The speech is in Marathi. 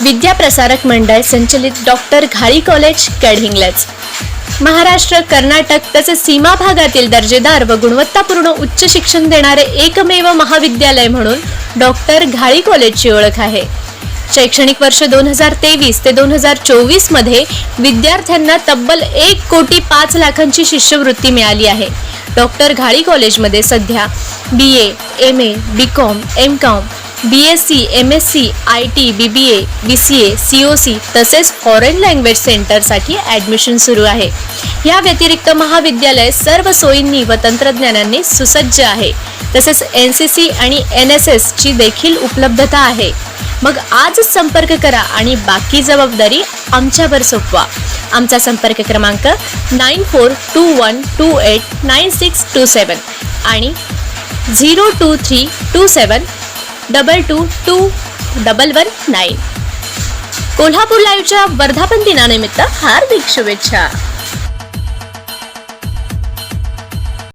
विद्याप्रसारक मंडळ संचलित डॉक्टर घाळी कॉलेज कॅडहिंग्लज महाराष्ट्र कर्नाटक तसेच सीमा भागातील दर्जेदार व गुणवत्तापूर्ण उच्च शिक्षण देणारे एकमेव महाविद्यालय म्हणून डॉक्टर घाळी कॉलेजची ओळख आहे. शैक्षणिक वर्ष दोन हजार तेवीस ते दोन हजार चोवीसमध्ये विद्यार्थ्यांना तब्बल एक कोटी पाच लाखांची शिष्यवृत्ती मिळाली आहे. डॉक्टर घाळी कॉलेजमध्ये सध्या B A M A B com M com B S C M S C I T B B A B C A C O C तसेच फॉरेन लँग्वेज सेंटरसाठी ॲडमिशन सुरू आहे. या व्यतिरिक्त महाविद्यालय सर्व सोयींनी व तंत्रज्ञानांनी सुसज्ज आहे. तसेच एन सी सी आणि एन एस एसची देखील उपलब्धता आहे. मग आजच संपर्क करा आणि बाकी जबाबदारी आमच्यावर सोपवा. आमचा संपर्क क्रमांक nine four two one two eight nine six two seven आणि zero two three two seven double two two double one nine Kolhapur लाईव्हच्या वर्धापन दिनानिमित्त हार्दिक शुभेच्छा.